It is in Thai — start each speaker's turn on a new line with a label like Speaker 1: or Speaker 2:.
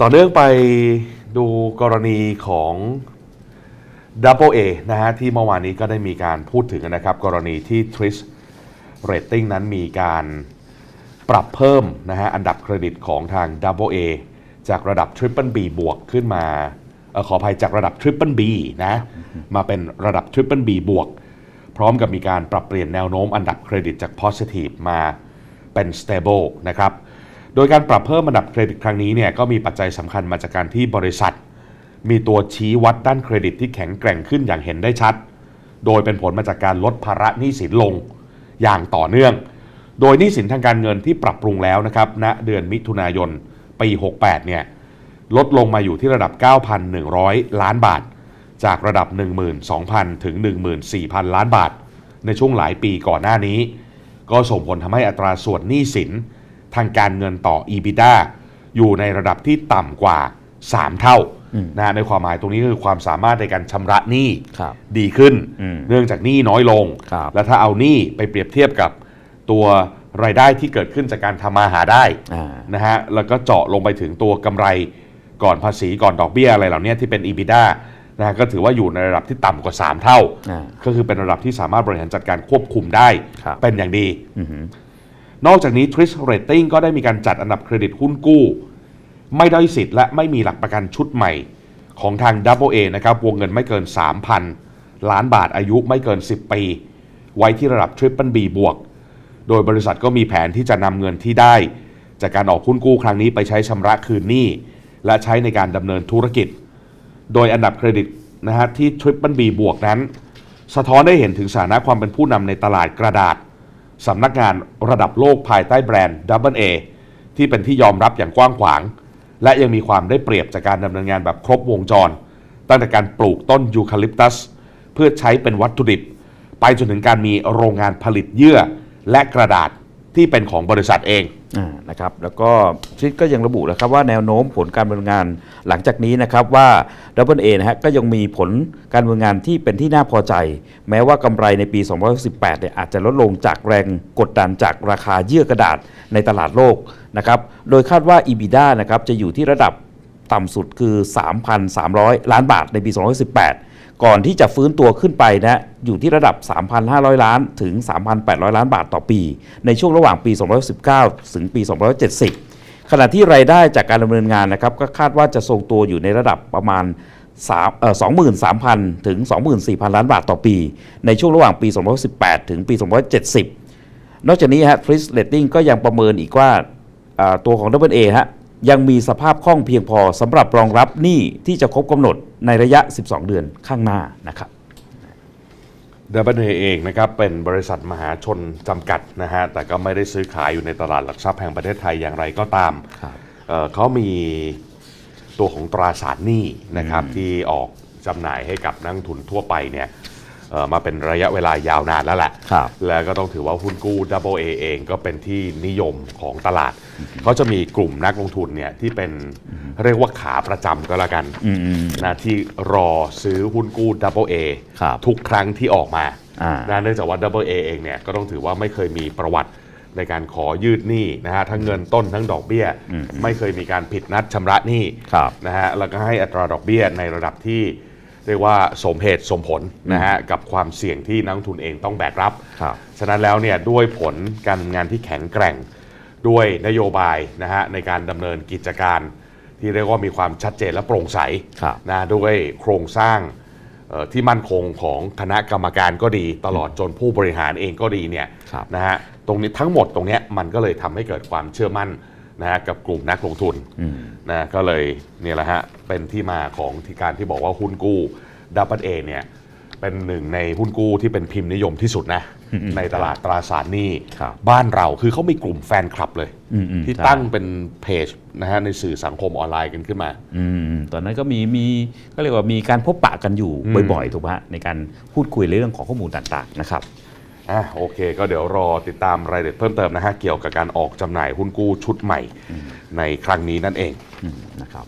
Speaker 1: ต่อเนื่องไปดูกรณีของ Double A นะฮะที่เมื่อวานนี้ก็ได้มีการพูดถึงนะครับ กรณีที่ Tris Rating นั้นมีการปรับเพิ่มนะฮะอันดับเครดิตของทาง Double A จากระดับ Triple B บวกขึ้นมาออขออภัยจากระดับ Triple B นะ มาเป็นระดับ Triple B บวก พร้อมกับมีการปรับเปลี่ยนแนวโน้มอันดับเครดิตจาก Positive มาเป็น Stable นะครับ โดยการปรับเพิ่มอันดับเครดิตครั้งนี้เนี่ยก็มีปัจจัยสำคัญมาจากการที่บริษัท มีตัวชี้วัดด้านเครดิตที่แข็งแกร่งขึ้นอย่างเห็นได้ชัด โดยเป็นผลมาจากการลดภาระหนี้สินลงอย่างต่อเนื่อง โดยหนี้สินทางการเงินที่ปรับปรุงแล้วนะครับณเดือนมิถุนายนปี 68 เนี่ยลดลงมาอยู่ที่ระดับ 9,100 ล้านบาท จากระดับ 12,000 ถึง 14,000 ล้านบาท ในช่วงหลายปีก่อนหน้านี้ ก็ส่งผลทำให้อัตราส่วนหนี้สิน ทางการเงินต่อ EBITDA อยู่ในระดับที่ต่ำกว่า 3 เท่านะฮะในความหมายตรงนี้คือความสามารถในการชำระหนี้
Speaker 2: ครับ
Speaker 1: ดีขึ้น
Speaker 2: อืม
Speaker 1: เนื่องจากหนี้น้อยลง
Speaker 2: ครับ
Speaker 1: และถ้าเอาหนี้ไปเปรียบเทียบกับตัวรายได้ที่เกิดขึ้นจากการทำมาหาได้
Speaker 2: อ่า
Speaker 1: นะฮะแล้วก็เจาะลงไปถึงตัวกำไรก่อนภาษีก่อนดอกเบี้ยอะไรเหล่านี้ที่เป็น EBITDA นะฮะก็ถือว่าอยู่ในระดับที่ต่ำกว่า 3 เท่า
Speaker 2: อ่า
Speaker 1: ก็คือเป็นระดับที่สามารถบริหารจัดการควบคุมได้
Speaker 2: ครับ
Speaker 1: เป็นอย่างดี
Speaker 2: อือหือ
Speaker 1: นอกจากนี้ Tris Rating ก็ได้มีการจัดอันดับเครดิตหุ้นกู้ ไม่ด้อยสิทธิ์และไม่มีหลักประกันชุดใหม่ ของทาง Double A นะครับวงเงินไม่เกิน 3,000 ล้านบาทอายุไม่เกิน 10 ปี ไว้ที่ระดับ Triple B บวก โดยบริษัทก็มีแผนที่จะนำเงินที่ได้ จากการออกหุ้นกู้ครั้งนี้ไปใช้ชำระคืนหนี้และใช้ในการดำเนินธุรกิจ โดยอันดับเครดิตนะฮะที่ Triple B บวกนั้น สะท้อนได้เห็นถึงสถานะความเป็นผู้นำในตลาดกระดาษ สำนักงานระดับโลกภายใต้แบรนด์ Double A ที่เป็นที่ยอมรับอย่างกว้างขวาง และยังมีความได้เปรียบจากการดำเนินงานแบบครบวงจร ตั้งแต่การปลูกต้นยูคาลิปตัส เพื่อใช้เป็นวัตถุดิบ ไปจนถึงการมีโรงงานผลิตเยื่อและกระดาษ ที่เป็นของบริษัทเอง
Speaker 2: อนะครับแล้วก็ชิดก็ยังระบุนะครับว่าแนวโน้มผลการดำเนินงานหลังจากนี้นะครับว่า w a นะฮะก็ยังมีผลการดำเนินงานที่เป็นที่น่าพอใจ แม้ว่ากำไรในปี 2018เนี่ยอาจจะลดลงจากแรงกดดันจากราคาเยื่อกระดาษในตลาดโลกนะครับโดยคาดว่า EBITDA นะครับจะอยู่ที่ระดับต่ำสุดคือ 3,300 ล้านบาทในปี 2018 ก่อนที่จะฟื้นตัวขึ้นไปนะอยู่ที่ระดับ 3,500 ล้านถึง 3,800 ล้านบาทต่อปี ในช่วงระหว่างปี 2019 ถึงปี 2070 ขณะที่รายได้จากการดำเนินงานนะครับก็คาดว่าจะทรงตัวอยู่ในระดับประมาณ3 23,000 ถึง 24,000 ล้านบาทต่อปี ในช่วงระหว่างปี 2018 ถึงปี 2070 นอกจากนี้ฮะ Fritz Rating ก็ยังประเมินอีกว่าอ่าตัวของ w a ฮะ ยังมีสภาพคล่องเพียงพอสำหรับรองรับหนี้ที่จะครบกำหนดในระยะ 12 เดือนข้างหน้านะครับ
Speaker 1: Double A เองนะครับเป็นบริษัทมหาชนจำกัดนะฮะแต่ก็ไม่ได้ซื้อขายอยู่ในตลาดหลักทรัพย์แห่งประเทศไทยอย่างไรก็ตาม
Speaker 2: ครับ
Speaker 1: เอ่อเขามีตัวของตราสารหนี้นะครับที่ออกจำหน่ายให้กับนักลงทุนทั่วไปเนี่ยเอ่อ มาเป็นระยะเวลายาวนานแล้วแหละ
Speaker 2: ครับ
Speaker 1: แล้วก็ต้องถือว่าหุ้นกู้ Double A เองก็เป็นที่นิยมของตลาด เขาจะมีกลุ่มนักลงทุนเนี่ยที่เป็นเรียกว่าขาประจำก็แล้วกันนะที่รอซื้อหุ้นกู้ Double A
Speaker 2: ครับ
Speaker 1: ทุกครั้งที่ออกมา
Speaker 2: อ่า
Speaker 1: นะเนื่องจากว่า Double A เองเนี่ยก็ต้องถือว่าไม่เคยมีประวัติในการขอยืดหนี้นะฮะทั้งเงินต้นทั้งดอกเบี้ย ไม่เคยมีการผิดนัดชำระหนี้
Speaker 2: ครับ
Speaker 1: นะฮะแล้วก็ให้อัตราดอกเบี้ยในระดับที่ เรียกว่าสมเหตุสมผลนะฮะกับความเสี่ยงที่นักลงทุนเองต้องแบกรับ
Speaker 2: ครับ
Speaker 1: ฉะนั้นแล้วเนี่ยด้วยผลการงานที่แข็งแกร่ง ด้วยนโยบายนะฮะในการดำเนินกิจการ ที่เรียกว่ามีความชัดเจนและโปร่งใส
Speaker 2: ครับ
Speaker 1: นะด้วยโครงสร้างเอ่อที่มั่นคงของคณะกรรมการก็ดี ตลอดจนผู้บริหารเองก็ดีเนี่ย
Speaker 2: ครับ
Speaker 1: นะฮะตรงนี้ทั้งหมดตรงเนี้ยมันก็เลยทำให้เกิดความเชื่อมั่น นะฮะกับกลุ่มนักลงทุนนะก็เลยเนี่ยแหละฮะเป็นที่มาของที่การที่บอกว่าหุ้นกู้ดับเบิลเอเนี่ยเป็นหนึ่งในหุ้นกู้ที่เป็นพิมพ์นิยมที่สุดนะ ในตลาดตราสารหนี้
Speaker 2: ครับ
Speaker 1: บ้านเราคือเขามีกลุ่มแฟนคลับเลย
Speaker 2: อืมๆ
Speaker 1: ที่
Speaker 2: ใช่
Speaker 1: ตั้งเป็นเพจนะฮะในสื่อสังคมออนไลน์กันขึ้นมา
Speaker 2: อืมตอนนั้นก็มีมีก็เรียกว่ามีการพบปะกันอยู่
Speaker 1: อืม
Speaker 2: บ่อยๆถูกไหมฮะในการพูดคุยเรื่องของข้อมูลต่างๆนะครับ
Speaker 1: อะโอเค ก็เดี๋ยวรอติดตามรายละเอียดเพิ่มเติมนะฮะเกี่ยวกับการออกจำหน่ายหุ้นกู้ชุดใหม่ในครั้งนี้นั่นเอง
Speaker 2: อืมนะครับ